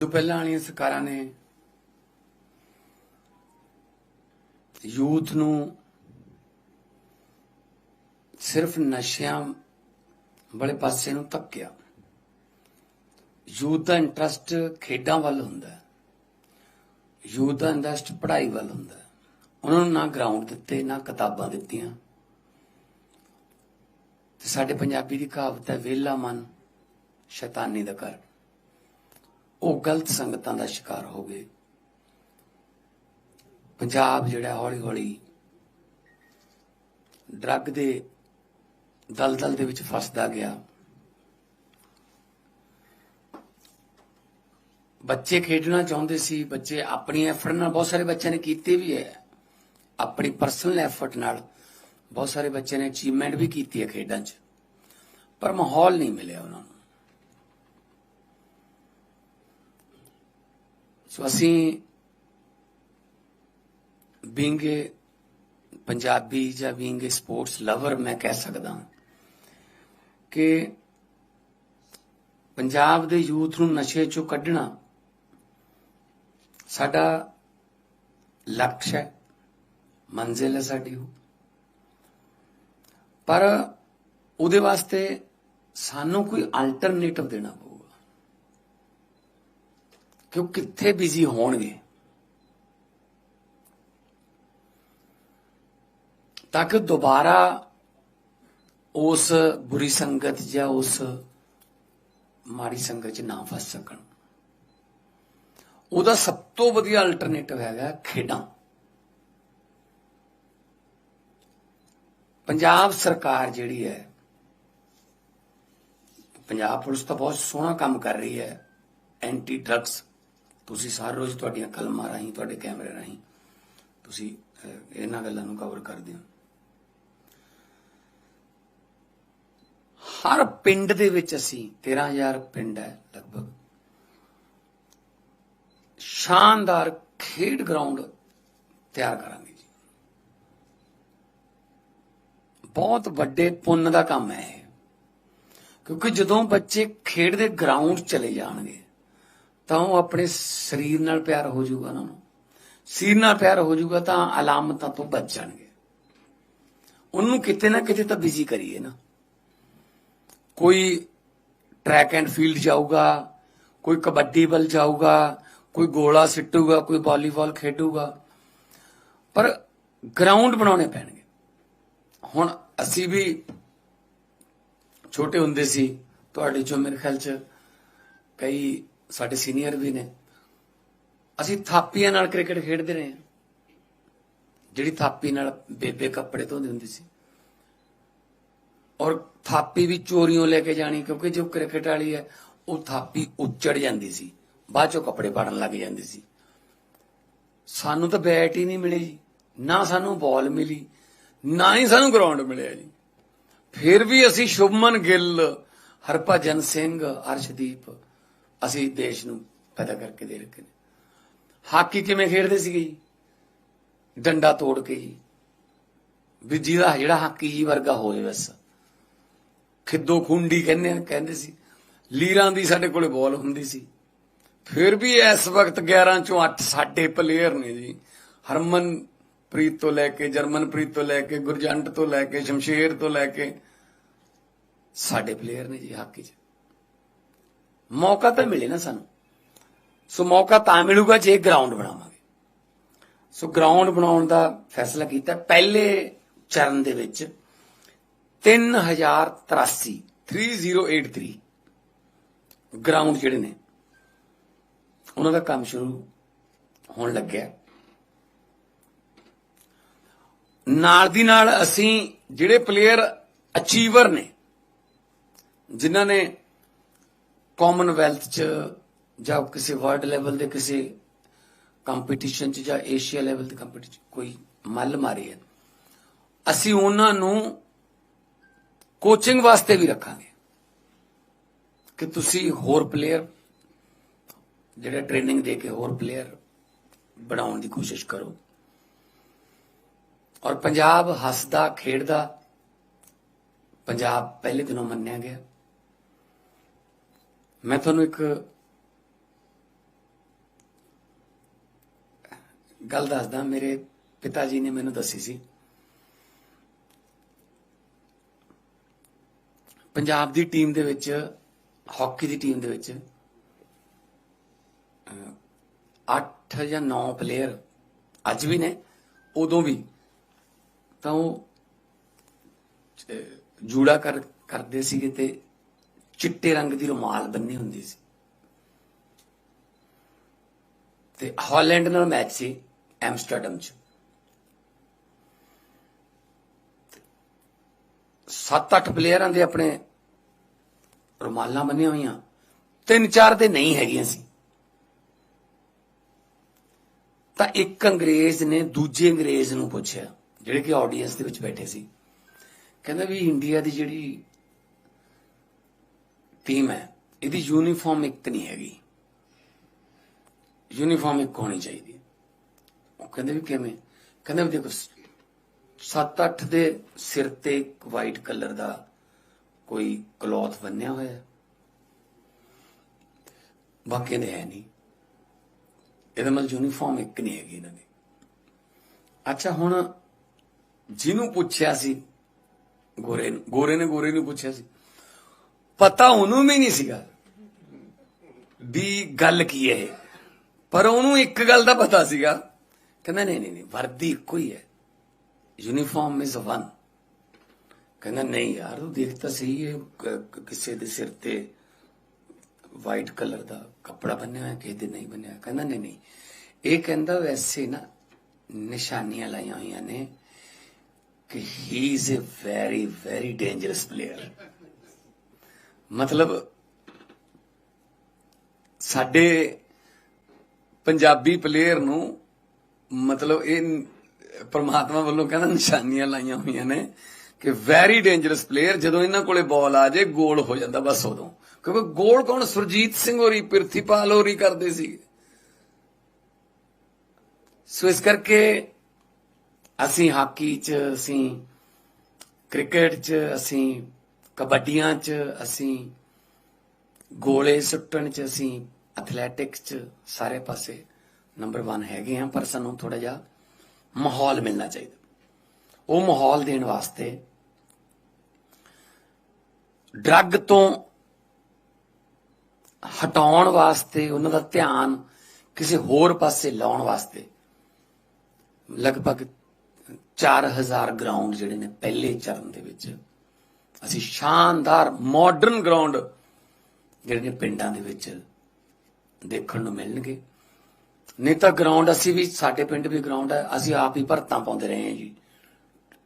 ਤੋਂ ਪਹਿਲਾਂ ਵਾਲੀਆਂ ਸਰਕਾਰਾਂ ਨੇ ਯੂਥ ਨੂੰ ਸਿਰਫ ਨਸ਼ਿਆਂ ਵਾਲੇ ਪਾਸੇ ਨੂੰ ਧੱਕਿਆ। ਯੂਥ ਦਾ ਇੰਟਰਸਟ ਖੇਡਾਂ ਵੱਲ ਹੁੰਦਾ ਹੈ। ਯੂਥ ਦਾ ਇੰਟਰਸਟ ਪੜ੍ਹਾਈ ਵੱਲ ਹੁੰਦਾ ਹੈ। ਉਹਨਾਂ ਨੂੰ ਨਾ ਗਰਾਊਂਡ ਦਿੱਤੇ, ਨਾ ਕਿਤਾਬਾਂ ਦਿੱਤੀਆਂ। ਤੇ ਸਾਡੇ ਪੰਜਾਬੀ ਦੀ ਕਹਾਵਤ ਹੈ ਵਿਹਲਾ ਮਨ ਸ਼ੈਤਾਨੀ ਦਾ ਘਰ। ਉਹ ਗਲਤ ਸੰਗਤਾਂ ਦਾ ਸ਼ਿਕਾਰ ਹੋ ਗਏ। ਪੰਜਾਬ ਜਿਹੜਾ ਹੌਲੀ ਹੌਲੀ ਡਰੱਗ ਦੇ ਦਲਦਲ ਦੇ ਵਿੱਚ ਫਸਦਾ ਗਿਆ। ਬੱਚੇ ਖੇਡਣਾ ਚਾਹੁੰਦੇ ਸੀ, ਬੱਚੇ ਆਪਣੀ ਐਫਰਟ ਨਾਲ ਬਹੁਤ ਸਾਰੇ ਬੱਚਿਆਂ ਨੇ ਕੀਤੇ ਵੀ ਹੈ। ਆਪਣੀ ਪਰਸਨਲ ਐਫਰਟ ਨਾਲ ਬਹੁਤ ਸਾਰੇ ਬੱਚਿਆਂ ਨੇ ਅਚੀਵਮੈਂਟ ਵੀ ਕੀਤੀ ਹੈ ਖੇਡਾਂ 'ਚ। ਪਰ ਮਾਹੌਲ ਨਹੀਂ ਮਿਲਿਆ ਉਹਨਾਂ ਨੂੰ। ਸੋ ਅਸੀਂ ਬੀਇੰਗ ਪੰਜਾਬੀ ਜਾਂ ਬੀਇੰਗ ਸਪੋਰਟਸ ਲਵਰ ਮੈਂ ਕਹਿ ਸਕਦਾ ਹਾਂ ਕਿ ਪੰਜਾਬ ਦੇ ਯੂਥ ਨੂੰ ਨਸ਼ੇ ਚੋਂ ਕੱਢਣਾ ਸਾਡਾ ਲਕਸ਼ ਹੈ, ਮੰਜ਼ਿਲ ਹੈ ਸਾਡੀ ਉਹ। ਪਰ ਉਹਦੇ ਵਾਸਤੇ ਸਾਨੂੰ ਕੋਈ ਅਲਟਰਨੇਟਿਵ ਦੇਣਾ ਕਿ ਉਹ ਕਿੱਥੇ ਬਿਜ਼ੀ ਹੋਣਗੇ? ਤਾਂ ਕਿ ਦੁਬਾਰਾ ਉਸ ਬੁਰੀ ਸੰਗਤ ਜਾਂ ਉਸ ਮਾੜੀ ਸੰਗਤ 'ਚ ਨਾ ਫਸ ਸਕਣ। ਉਹਦਾ ਸਭ ਤੋਂ ਵਧੀਆ ਅਲਟਰਨੇਟਿਵ ਹੈਗਾ ਖੇਡਾਂ। ਪੰਜਾਬ ਸਰਕਾਰ ਜਿਹੜੀ ਹੈ, ਪੰਜਾਬ ਪੁਲਿਸ ਤਾਂ ਬਹੁਤ ਸੋਹਣਾ ਕੰਮ ਕਰ ਰਹੀ ਹੈ ਐਂਟੀ ਡਰੱਗਸ ਤੁਸੀਂ ਸਾਰ ਰੋਜ਼ ਤੁਹਾਡੀਆਂ ਕਲਮਾਂ ਰਾਹੀਂ, ਤੁਹਾਡੇ ਕੈਮਰੇ ਰਾਹੀਂ ਤੁਸੀਂ ਇਹਨਾਂ ਗੱਲਾਂ ਨੂੰ ਕਵਰ ਕਰਦੇ ਹੋ। ਹਰ ਪਿੰਡ ਦੇ ਵਿੱਚ ਅਸੀਂ 13000 ਪਿੰਡ ਹੈ ਲਗਭਗ। ਸ਼ਾਨਦਾਰ ਖੇਡ ਗਰਾਊਂਡ ਤਿਆਰ ਕਰਾਂਗੇ ਜੀ। ਬਹੁਤ ਵੱਡੇ ਪੁੰਨ ਦਾ ਕੰਮ ਹੈ ਇਹ। ਕਿਉਂਕਿ ਜਦੋਂ ਬੱਚੇ ਖੇਡ ਦੇ ਗਰਾਊਂਡ ਚਲੇ ਜਾਣਗੇ ਤਾਂ ਉਹ ਆਪਣੇ ਸਰੀਰ ਨਾਲ ਪਿਆਰ ਹੋ ਜਾਊਗਾ ਉਹਨਾਂ ਨੂੰ। ਸਰੀਰ ਨਾਲ ਪਿਆਰ ਹੋ ਜਾਊਗਾ ਤਾਂ ਅਲਾਮਤਾਂ ਤੋਂ ਬਚ ਜਾਣਗੇ। ਉਹਨੂੰ ਕਿਤੇ ਨਾ ਕਿਤੇ ਤਾਂ ਬਿਜ਼ੀ ਕਰੀਏ ਨਾ। ਕੋਈ ਟਰੈਕ ਐਂਡ ਫੀਲਡ ਜਾਊਗਾ, ਕੋਈ ਕਬੱਡੀ ਵੱਲ ਜਾਊਗਾ, ਕੋਈ ਗੋਲਾ ਸਿੱਟੂਗਾ, ਕੋਈ ਵਾਲੀਬਾਲ ਖੇਡੂਗਾ। ਪਰ ਗਰਾਊਂਡ ਬਣਾਉਣੇ ਪੈਣਗੇ। ਹੁਣ ਅਸੀਂ ਵੀ ਛੋਟੇ ਹੁੰਦੇ ਸੀ, ਤੁਹਾਡੇ ਚੋਂ ਮੇਰੇ ਖਿਆਲ ਚ ਕਈ ਸਾਡੇ ਸੀਨੀਅਰ ਵੀ ਨੇ। ਅਸੀਂ ਥਾਪੀਆਂ ਨਾਲ ਕ੍ਰਿਕਟ ਖੇਡਦੇ ਰਹੇ ਹਾਂ। ਜਿਹੜੀ ਥਾਪੀ ਨਾਲ ਬੇਬੇ ਕੱਪੜੇ ਧੋਂਦੀ ਹੁੰਦੀ ਸੀ। ਔਰ ਥਾਪੀ ਵੀ ਚੋਰੀਆਂ ਲੈ ਕੇ ਜਾਣੀ, ਕਿਉਂਕਿ ਜੋ ਕ੍ਰਿਕਟ ਵਾਲੀ ਹੈ, ਉਹ ਥਾਪੀ ਉੱਚੜ ਜਾਂਦੀ ਸੀ। ਬਾਅਦ ਚੋਂ ਕੱਪੜੇ ਪਾੜਨ ਲੱਗ ਜਾਂਦੀ ਸੀ। ਸਾਨੂੰ ਤਾਂ ਬੈਟ ਹੀ ਨਹੀਂ ਮਿਲੀ ਜੀ। ਨਾ ਸਾਨੂੰ ਬਾਲ ਮਿਲੀ, ਨਾ ਹੀ ਸਾਨੂੰ ਗਰਾਊਂਡ ਮਿਲਿਆ ਜੀ। ਫਿਰ ਵੀ ਅਸੀਂ ਸ਼ੁਭਮਨ ਗਿੱਲ, ਹਰਭਜਨ ਸਿੰਘ, ਅਰਸ਼ਦੀਪ ਅਸੀਂ ਦੇਸ਼ ਨੂੰ ਪੈਦਾ ਕਰਕੇ ਦੇ ਰੱਖੇ ਨੇ। ਹਾਕੀ ਕਿਵੇਂ ਖੇਡਦੇ ਸੀਗੇ ਜੀ? ਡੰਡਾ ਤੋੜ ਕੇ ਜੀ। ਵੀ ਜਿਹਦਾ ਜਿਹੜਾ ਹਾਕੀ ਜੀ ਵਰਗਾ ਹੋਵੇ ਬਸ। ਖਿੱਦੋ ਖੁੰਡੀ ਕਹਿੰਦੇ ਕਹਿੰਦੇ ਸੀ। ਲੀਰਾਂ ਦੀ ਸਾਡੇ ਕੋਲੇ ਬਾਲ ਹੁੰਦੀ ਸੀ। ਫਿਰ ਵੀ ਇਸ ਵਕਤ 11 ਚੋਂ 8 ਸਾਡੇ ਪਲੇਅਰ ਨੇ ਜੀ। ਹਰਮਨ ਪ੍ਰੀਤ ਤੋਂ ਲੈ ਕੇ, ਜਰਮਨਪ੍ਰੀਤ ਤੋਂ ਲੈ ਕੇ, ਗੁਰਜੰਟ ਤੋਂ ਲੈ ਕੇ, ਸ਼ਮਸ਼ੇਰ ਤੋਂ ਲੈ ਕੇ ਸਾਡੇ ਪਲੇਅਰ ਨੇ ਜੀ ਹਾਕੀ 'ਚ। ਮੌਕਾ ਤਾਂ ਮਿਲੇ ਨਾ ਸਾਨੂੰ। ਸੋ ਮੌਕਾ ਤਾਂ ਮਿਲੂਗਾ ਜੇ ਗਰਾਊਂਡ ਬਣਾਵਾਂਗੇ। ਸੋ ਗਰਾਊਂਡ ਬਣਾਉਣ ਦਾ ਫੈਸਲਾ ਕੀਤਾ। ਪਹਿਲੇ ਚਰਨ ਦੇ ਵਿੱਚ 3083 3083 ਗਰਾਊਂਡ ਜਿਹੜੇ ਨੇ, ਉਹਨਾਂ ਦਾ ਕੰਮ ਸ਼ੁਰੂ ਹੋਣ ਲੱਗਿਆ। ਨਾਲ ਦੀ ਨਾਲ ਅਸੀਂ ਜਿਹੜੇ ਪਲੇਅਰ ਅਚੀਵਰ ਨੇ, ਜਿਨ੍ਹਾਂ ਨੇ ਕਾਮਨਵੈਲਥ ਚ ਜਾਂ ਕਿਸੇ ਵਰਲਡ ਲੈਵਲ ਦੇ ਕਿਸੇ ਕੰਪੀਟੀਸ਼ਨ ਚ ਜਾਂ ਏਸ਼ੀਆ ਲੈਵਲ ਦੇ ਕੰਪੀਟੀਸ਼ਨ ਕੋਈ ਮੱਲ ਮਾਰੀ ਹੈ ਅਸੀਂ ਉਹਨਾਂ ਨੂੰ ਕੋਚਿੰਗ ਵਾਸਤੇ ਵੀ ਰੱਖਾਂਗੇ। ਕਿ ਤੁਸੀਂ ਹੋਰ ਪਲੇਅਰ ਜਿਹੜੇ ਟ੍ਰੇਨਿੰਗ ਦੇ ਕੇ ਹੋਰ ਪਲੇਅਰ ਬਣਾਉਣ ਦੀ ਕੋਸ਼ਿਸ਼ ਕਰੋ। ਔਰ ਪੰਜਾਬ ਹੱਸਦਾ, ਖੇਡਦਾ, ਪੰਜਾਬ ਪਹਿਲੇ ਦਿਨੋਂ ਮੰਨਿਆ ਗਿਆ। ਮੈਂ ਤੁਹਾਨੂੰ ਇੱਕ ਗੱਲ ਦੱਸਦਾ, ਮੇਰੇ ਪਿਤਾ ਜੀ ਨੇ ਮੈਨੂੰ ਦੱਸੀ ਸੀ। ਪੰਜਾਬ ਦੀ ਟੀਮ ਦੇ ਵਿੱਚ, ਹਾਕੀ ਦੀ ਟੀਮ ਦੇ ਵਿੱਚ 8 ਜਾਂ 9 ਪਲੇਅਰ ਅੱਜ ਵੀ ਨੇ, ਉਦੋਂ ਵੀ। ਤਾਂ ਉਹ ਜੂੜਾ ਕਰ, ਕਰਦੇ ਸੀਗੇ ਤੇ ਚਿੱਟੇ ਰੰਗ ਦੀ ਰੁਮਾਲ ਬੰਨੀ ਹੁੰਦੀ ਸੀ। ਤੇ ਹਾਲੈਂਡ ਨਾਲ ਮੈਚ ਸੀ ਐਮਸਟਰਡਮ ਚ। ਸੱਤ ਅੱਠ ਪਲੇਅਰਾਂ ਦੇ ਆਪਣੇ ਰੁਮਾਲਾਂ ਬੰਨੀਆਂ ਹੋਈਆਂ। ਤਿੰਨ ਚਾਰ ਦੇ ਨਹੀਂ ਹੈਗੀਆਂ ਸੀ। ਤਾਂ ਇੱਕ ਅੰਗਰੇਜ਼ ਨੇ ਦੂਜੇ ਅੰਗਰੇਜ਼ ਨੂੰ ਪੁੱਛਿਆ, ਜਿਹੜੇ ਕਿ ਆਡੀਅנס ਦੇ ਵਿੱਚ ਬੈਠੇ ਸੀ। ਕਹਿੰਦਾ ਵੀ ਇੰਡੀਆ ਦੀ ਜਿਹੜੀ ਟੀਮ ਹੈ। ਇਹਦੀ ਯੂਨੀਫਾਰਮ ਇੱਕ ਨਹੀਂ ਹੈਗੀ। ਯੂਨੀਫਾਰਮ ਇੱਕ ਹੋਣੀ ਚਾਹੀਦੀ ਉਹ ਕਹਿੰਦੇ ਵੀ ਕਿਵੇਂ? ਕਹਿੰਦੇ ਵੀ ਦੇਖੋ 7-8 ਦੇ ਸਿਰ ਤੇ ਇੱਕ ਵਾਈਟ ਕਲਰ ਦਾ ਕੋਈ ਕਲੋਥ ਬੰਨਿਆ ਹੋਇਆ ਹੈ। ਬਾਕੀ ਦੇ ਹੈ ਨਹੀਂ। ਇਹਦਾ ਮਤਲਬ ਯੂਨੀਫਾਰਮ ਇੱਕ ਨਹੀਂ ਹੈਗੀ ਇਹਨਾਂ ਦੀ। ਅੱਛਾ, ਹੁਣ ਜਿਹਨੂੰ ਪੁੱਛਿਆ ਸੀ, ਗੋਰੇ ਨੂੰ, ਗੋਰੇ ਨੇ ਗੋਰੇ ਨੂੰ ਪੁੱਛਿਆ ਸੀ। ਪਤਾ ਉਹਨੂੰ ਵੀ ਨਹੀਂ ਸੀਗਾ ਵੀ ਗੱਲ ਕੀ ਹੈ ਇਹ। ਪਰ ਉਹਨੂੰ ਇੱਕ ਗੱਲ ਦਾ ਪਤਾ ਸੀਗਾ ਕਹਿੰਦਾ ਨਹੀਂ ਨਹੀਂ ਵਰਦੀ ਇੱਕੋ ਹੀ ਹੈ ਯੂਨੀਫਾਰਮ ਇਜ਼ ਵਨ ਕਹਿੰਦਾ, ਨਹੀਂ ਯਾਰ ਉਹ ਦੇਖ ਤਾਂ ਸਹੀ ਹੈ, ਕ- ਕ- ਕਿਸੇ ਦੇ ਸਿਰ ਤੇ ਵਾਈਟ ਕਲਰ ਦਾ ਕੱਪੜਾ ਬੰਨਿਆ ਹੋਇਆ, ਕਿਸੇ ਦੇ ਨਹੀਂ ਬੰਨਿਆ ਹੋਇਆ। ਕਹਿੰਦਾ, ਨਹੀਂ ਨਹੀਂ, ਇਹ ਕਹਿੰਦਾ ਵੈਸੇ ਨਾ ਨਿਸ਼ਾਨੀਆਂ ਲਾਈਆਂ ਹੋਈਆਂ ਨੇ ਕਿ he is a very very dangerous player ਮਤਲਬ ਸਾਡੇ ਪੰਜਾਬੀ ਪਲੇਅਰ ਨੂੰ ਮਤਲਬ ਇਹ ਪਰਮਾਤਮਾ ਵੱਲੋਂ ਕਹਿੰਦਾ ਨਿਸ਼ਾਨੀਆਂ ਲਾਈਆਂ ਹੋਈਆਂ ਨੇ ਕਿ ਵੈਰੀ ਡੇਂਜਰਸ ਪਲੇਅਰ ਜਦੋਂ ਇਹਨਾਂ ਕੋਲੇ ਬਾਲ ਆ ਜੇ ਗੋਲ ਹੋ ਜਾਂਦਾ ਬਸ ਉਦੋਂ। ਕਿਉਂਕਿ ਗੋਲ ਕੌਣ? ਸੁਰਜੀਤ ਸਿੰਘ ਹੋਰੀ, ਪ੍ਰਿਥੀਪਾਲ ਹੋਰੀ ਕਰਦੇ ਸੀ ਸੋ ਇਸ ਕਰਕੇ ਅਸੀਂ ਹਾਕੀ 'ਚ, ਅਸੀਂ ਕ੍ਰਿਕਟ 'ਚ, ਅਸੀਂ ਕਬੱਡੀਆਂ 'ਚ ਅਸੀਂ ਗੋਲੇ ਸੁੱਟਣ 'ਚ ਅਸੀਂ ਐਥਲੈਟਿਕਸ 'ਚ ਸਾਰੇ ਪਾਸੇ ਨੰਬਰ 1 ਹੈਗੇ ਆ ਪਰ ਸਾਨੂੰ ਥੋੜਾ ਜਿਹਾ ਮਾਹੌਲ ਮਿਲਣਾ ਚਾਹੀਦਾ। ਉਹ ਮਾਹੌਲ ਦੇਣ ਵਾਸਤੇ ਡਰੱਗ ਤੋਂ ਹਟਾਉਣ ਵਾਸਤੇ, ਉਹਨਾਂ ਦਾ ਧਿਆਨ ਕਿਸੇ ਹੋਰ ਪਾਸੇ ਲਾਉਣ ਵਾਸਤੇ ਲਗਭਗ 4000 ਗਰਾਊਂਡ ਜਿਹੜੇ ਨੇ ਪਹਿਲੇ ਚਰਨ ਦੇ ਵਿੱਚ ਅਸੀਂ ਸ਼ਾਨਦਾਰ ਮਾਡਰਨ ਗਰਾਊਂਡ ਜਿਹੜੇ ਨੇ ਪਿੰਡਾਂ ਦੇ ਵਿੱਚ ਦੇਖਣ ਨੂੰ ਮਿਲਣਗੇ। ਨਹੀਂ ਤਾਂ ਗਰਾਊਂਡ ਅਸੀਂ ਵੀ, ਸਾਡੇ ਪਿੰਡ ਵੀ ਗਰਾਊਂਡ ਹੈ, ਅਸੀਂ ਆਪ ਹੀ ਭਰਤਾਂ ਪਾਉਂਦੇ ਰਹੇ ਹਾਂ ਜੀ।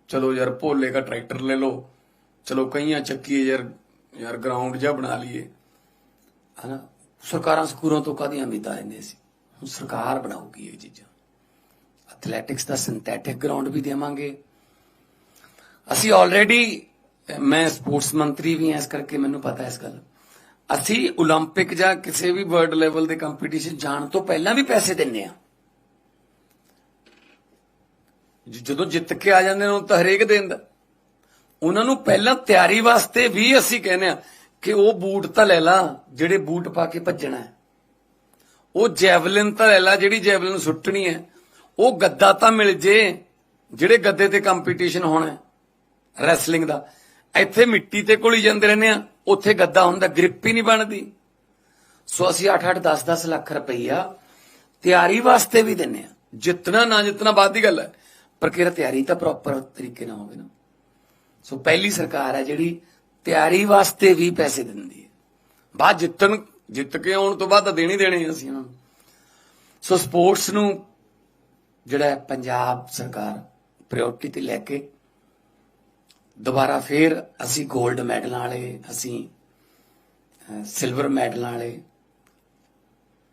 ਚਲੋ ਯਾਰ ਭੋਲੇ ਦਾ ਟਰੈਕਟਰ ਲੈ ਲਓ, ਚਲੋ ਕਈਆਂ ਚੱਕੀਏ ਯਾਰ ਯਾਰ ਗਰਾਊਂਡ ਜਿਹਾ ਬਣਾ ਲਈਏ। ਹਨਾ, ਸਰਕਾਰਾਂ ਸਕੂਲਾਂ ਤੋਂ ਕਾਦੀਆਂ ਉਮੀਦਾਂ ਲੈਂਦੇ ਸੀ? ਹੁਣ ਸਰਕਾਰ ਬਣਾਉਗੀ ਇਹ ਚੀਜ਼ਾਂ। ਐਥਲੈਟਿਕਸ ਦਾ ਸਿੰਥੈਟਿਕ ਗਰਾਊਂਡ ਵੀ ਦੇਵਾਂਗੇ। ਅਸੀਂ ਆਲਰੇਡੀ ਮੈਂ ਸਪੋਰਟਸ ਮੰਤਰੀ ਵੀ ਹਾਂ ਇਸ ਕਰਕੇ ਮੈਨੂੰ ਪਤਾ ਇਸ ਗੱਲ ਅਸੀਂ 올림픽 ਜਾਂ ਕਿਸੇ ਵੀ ਵਰਲਡ ਲੈਵਲ ਦੇ ਕੰਪੀਟੀਸ਼ਨ ਜਾਣ ਤੋਂ ਪਹਿਲਾਂ ਵੀ ਪੈਸੇ ਦਿੰਨੇ ਆ ਜ- ਜਦੋਂ ਜਿੱਤ ਕੇ ਆ ਜਾਂਦੇ ਨੇ ਉਹ ਤਾਂ ਹਰੇਕ ਦਿੰਦਾ ਉਹਨਾਂ ਨੂੰ ਪਹਿਲਾਂ ਤਿਆਰੀ ਵਾਸਤੇ ਵੀ ਅਸੀਂ ਕਹਿੰਦੇ ਆ ਕਿ ਉਹ ਬੂਟ ਤਾਂ ਲੈ ਲਾ ਜਿਹੜੇ ਬੂਟ ਪਾ ਕੇ ਭੱਜਣਾ ਹੈ ਉਹ ਜੈਵਲਿਨ ਤਾਂ ਲੈ ਲਾ ਜਿਹੜੀ ਜੈਵਲਿਨ ਸੁੱਟਣੀ ਹੈ ਉਹ ਗੱਦਾ ਤਾਂ ਮਿਲ ਜੇ ਜਿਹੜੇ ਗੱਦੇ ਤੇ ਕੰਪੀਟੀਸ਼ਨ ਹੋਣਾ ਹੈ ਰੈਸਲਿੰਗ ਦਾ ਇੱਥੇ ਮਿੱਟੀ ਤੇ ਕੋਲੀ ਜਾਂਦੇ ਰਹਿੰਦੇ ਆ। ਉੱਥੇ ਗੱਦਾ ਹੁੰਦਾ, ਗ੍ਰਿਪ ਹੀ ਨਹੀਂ ਬਣਦੀ। ਸੋ ਅਸੀਂ 8-8 10-10 ਲੱਖ ਰੁਪਈਆ ਤਿਆਰੀ ਵਾਸਤੇ ਵੀ ਦਿੰਨੇ ਆ। ਜਿੱਤਣਾ ਨਾ ਜਿੱਤਣਾ ਬਾਅਦ ਦੀ ਗੱਲ ਹੈ, ਪਰ ਕਿਹੜਾ ਤਿਆਰੀ ਤਾਂ ਪ੍ਰੋਪਰ ਤਰੀਕੇ ਨਾਲ ਹੋਵੇ ਨਾ। ਸੋ ਪਹਿਲੀ ਸਰਕਾਰ ਹੈ ਜਿਹੜੀ ਤਿਆਰੀ ਵਾਸਤੇ ਵੀ ਪੈਸੇ ਦਿੰਦੀ ਹੈ। ਬਾਅਦ ਜਿੱਤਣ, ਜਿੱਤ ਕੇ ਆਉਣ ਤੋਂ ਬਾਅਦ ਤਾਂ ਦੇਣੀ ਦੇਣੇ ਅਸੀਂ ਉਹਨਾਂ ਨੂੰ। ਸੋ ਸਪੋਰਟਸ ਨੂੰ ਜਿਹੜਾ ਪੰਜਾਬ ਸਰਕਾਰ ਪ੍ਰਾਇੋਰਟੀ ਤੇ ਲੈ ਕੇ ਦੁਬਾਰਾ ਫੇਰ ਅਸੀਂ 골ਡ ਮੈਡਲਾਂ ਵਾਲੇ, ਅਸੀਂ ਸਿਲਵਰ ਮੈਡਲਾਂ ਵਾਲੇ,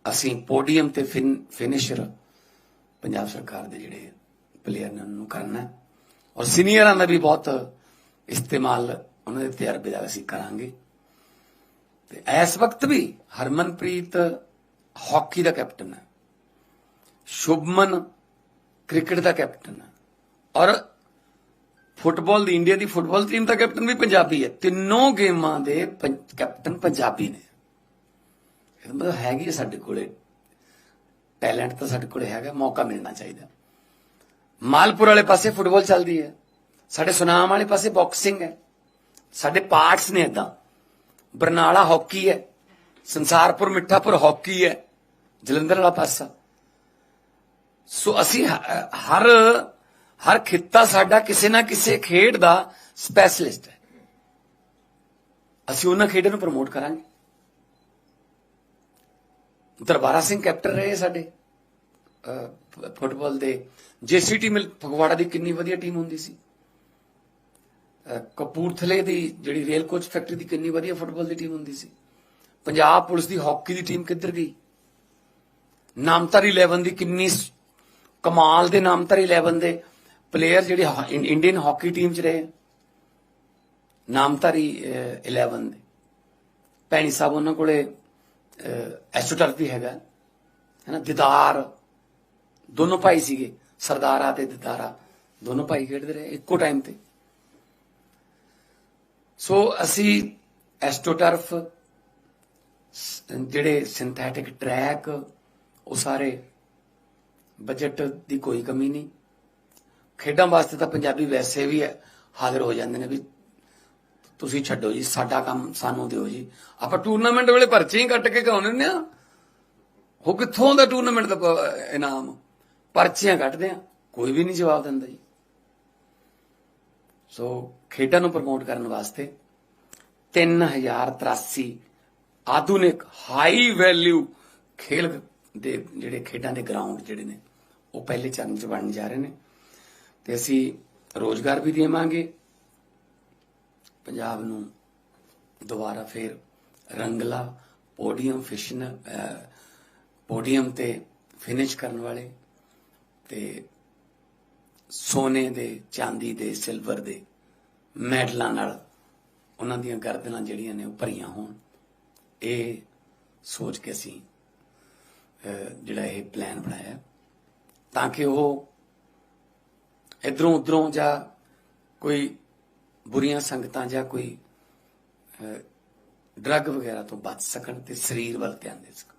ਅਸੀਂ ਪੋਡੀਅਮ ਤੇ ਫਿਨਿਸ਼ਰ ਪੰਜਾਬ ਸਰਕਾਰ ਦੇ ਜਿਹੜੇ ਪਲੇਅਰ ਨੇ ਉਹਨਾਂ ਨੂੰ ਕਰਨਾ ਔਰ ਸੀਨੀਅਰਾਂ ਦਾ ਵੀ ਬਹੁਤ ਇਸਤੇਮਾਲ ਉਹਨਾਂ ਦੇ ਤਜਰਬੇ ਦਾ ਅਸੀਂ ਕਰਾਂਗੇ। ਤੇ ਇਸ ਵਕਤ ਵੀ ਹਰਮਨਪ੍ਰੀਤ ਹਾਕੀ ਦਾ ਕੈਪਟਨ ਹੈ। ਸ਼ੁਭਮਨ ਕ੍ਰਿਕਟ ਦਾ ਕੈਪਟਨ ਹੈ। ਔਰ ਫੁੱਟਬਾਲ ਦੀ ਇੰਡੀਆ ਦੀ ਫੁੱਟਬਾਲ ਟੀਮ ਦਾ ਕੈਪਟਨ ਵੀ ਪੰਜਾਬੀ ਹੈ। ਤਿੰਨੋਂ ਗੇਮਾਂ ਦੇ ਪੰ- ਕੈਪਟਨ ਪੰਜਾਬੀ ਨੇ। ਇਹਦਾ ਮਤਲਬ ਹੈਗੀ ਹੈ ਸਾਡੇ ਕੋਲੇ। ਟੈਲੈਂਟ ਤਾਂ ਸਾਡੇ ਕੋਲ ਹੈਗਾ, ਮੌਕਾ ਮਿਲਣਾ ਚਾਹੀਦਾ। ਮਾਲਪੁਰ ਵਾਲੇ ਪਾਸੇ ਫੁੱਟਬਾਲ ਚੱਲਦੀ ਹੈ। ਸਾਡੇ ਸੁਨਾਮ ਵਾਲੇ ਪਾਸੇ ਬਾਕਸਿੰਗ ਹੈ। ਸਾਡੇ ਪਾਰਟਸ ਨੇ ਇਦਾਂ ਬਰਨਾਲਾ ਹਾਕੀ ਹੈ। ਸੰਸਾਰਪੁਰ, ਮਿੱਠਾਪੁਰ ਹਾਕੀ ਹੈ। ਜਲੰਧਰ ਵਾਲਾ ਪਾਸਾ। ਸੋ ਅਸੀਂ ਹਰ ਹਰ ਖਿੱਤਾ ਸਾਡਾ ਕਿਸੇ ਨਾ ਕਿਸੇ ਖੇਡ ਦਾ ਸਪੈਸ਼ਲਿਸਟ ਹੈ। ਅਸੀਂ ਉਹਨਾਂ ਖੇਡਾਂ ਨੂੰ ਪ੍ਰਮੋਟ ਕਰਾਂਗੇ। ਦਰਬਾਰਾ ਸਿੰਘ ਕੈਪਟਨ ਰਹੇ ਸਾਡੇ ਫੁੱਟਬਾਲ ਦੇ। ਜੇਸੀਟੀ ਮਿਲ, ਫਗਵਾੜਾ ਦੀ ਕਿੰਨੀ ਵਧੀਆ ਟੀਮ ਹੁੰਦੀ ਸੀ। ਕਪੂਰਥਲੇ ਦੀ ਜਿਹੜੀ ਰੇਲ ਕੋਚ ਫੈਕਟਰੀ ਦੀ ਕਿੰਨੀ ਵਧੀਆ ਫੁੱਟਬਾਲ ਦੀ ਟੀਮ ਹੁੰਦੀ ਸੀ। ਪੰਜਾਬ ਪੁਲਿਸ ਦੀ ਹਾਕੀ ਦੀ ਟੀਮ ਕਿੱਧਰ ਗਈ? ਨਾਮਤਾਰੀ 11 ਦੀ ਕਿੰਨੀ ਕਮਾਲ ਦੇ ਨਾਮਤਾਰੀ 11 ਦੇ ਪਲੇਅਰ ਜਿਹੜੇ ਹਾ- ਇੰਡੀਅਨ ਹਾਕੀ ਟੀਮ 'ਚ ਰਹੇ ਨਾਮਤਾਰੀ ਅਹ, 11 ਦੇ। ਭੈਣੀ ਸਾਹਿਬ ਉਹਨਾਂ ਕੋਲੇ ਐਸਟੋਟਰ ਵੀ ਹੈਗਾ। ਹੈ ਨਾ ਦਿਦਾਰ। ਦੋਨੋਂ ਭਾਈ ਸੀਗੇ ਸਰਦਾਰਾ ਤੇ ਦਿਦਾਰਾ। ਦੋਨੋਂ ਭਾਈ ਖੇਡਦੇ ਰਹੇ ਇੱਕੋ ਟਾਈਮ ਤੇ। ਸੋ ਅਸੀਂ ਐਸਟੋਟਰਫ ਜਿਹੜੇ ਸਿੰਥੈਟਿਕ ਟਰੈਕ ਉਹ ਸਾਰੇ ਬਜਟ ਦੀ ਕੋਈ ਕਮੀ ਨਹੀਂ। ਖੇਡਾਂ ਵਾਸਤੇ ਤਾਂ ਪੰਜਾਬੀ ਵੈਸੇ ਵੀ ਹੈ ਹਾਜ਼ਰ ਹੋ ਜਾਂਦੇ ਨੇ ਵੀ ਤੁਸੀਂ ਛੱਡੋ ਜੀ, ਸਾਡਾ ਕੰਮ ਸਾਨੂੰ ਦਿਓ ਜੀ। ਆਪਾਂ ਟੂਰਨਾਮੈਂਟ ਵੇਲੇ ਪਰਚੇ ਹੀ ਕੱਟ ਕੇ ਕਾਉਂਦੇ ਨੇ ਆ ਉਹ ਕਿੱਥੋਂ ਦਾ ਟੂਰਨਾਮੈਂਟ ਦਾ ਇਨਾਮ? ਪਰਚੀਆਂ ਕੱਟਦੇ ਆ ਕੋਈ ਵੀ ਨਹੀਂ ਜਵਾਬ ਦਿੰਦਾ ਜੀ। ਸੋ ਖੇਡਾਂ ਨੂੰ ਪ੍ਰਮੋਟ ਕਰਨ ਵਾਸਤੇ 3083 ਆਧੁਨਿਕ ਹਾਈ ਵੈਲਿਊ ਖੇਲ ਦੇ ਜਿਹੜੇ ਖੇਡਾਂ ਦੇ ਗਰਾਊਂਡ ਜਿਹੜੇ ਨੇ, ਉਹ ਪਹਿਲੇ ਚਰਨ ਚ ਬਣਨ ਜਾ ਰਹੇ ਨੇ। ਤੇ ਅਸੀਂ ਰੋਜ਼ਗਾਰ ਵੀ ਦੇਵਾਂਗੇ। ਪੰਜਾਬ ਨੂੰ ਦੁਬਾਰਾ ਫੇਰ ਰੰਗਲਾ, ਪੋਡੀਅਮ ਫਿਸ਼ਨ ਪੋਡੀਅਮ ਤੇ ਫਿਨਿਸ਼ ਕਰਨ ਵਾਲੇ ਤੇ ਸੋਨੇ ਦੇ, ਚਾਂਦੀ ਦੇ, ਸਿਲਵਰ ਦੇ ਮੈਡਲਾਂ ਨਾਲ ਉਹਨਾਂ ਦੀਆਂ ਗਰਦਨਾਂ ਜਿਹੜੀਆਂ ਨੇ ਉਹ ਭਰੀਆਂ ਹੋਣ। ਇਹ ਸੋਚ ਕੇ ਅਸੀਂ ਜਿਹੜਾ ਇਹ ਪਲਾਨ ਬਣਾਇਆ। ਤਾਂ ਕਿ ਉਹ ਇਧਰੋਂ ਉਧਰੋਂ ਜਾਂ ਕੋਈ ਬੁਰੀਆਂ ਸੰਗਤਾਂ ਜਾਂ ਕੋਈ ਡਰੱਗ ਵਗੈਰਾ ਤੋਂ ਬਚ ਸਕਣ ਤੇ ਸਰੀਰ ਵੱਲ ਧਿਆਨ ਦੇ ਸਕਣ।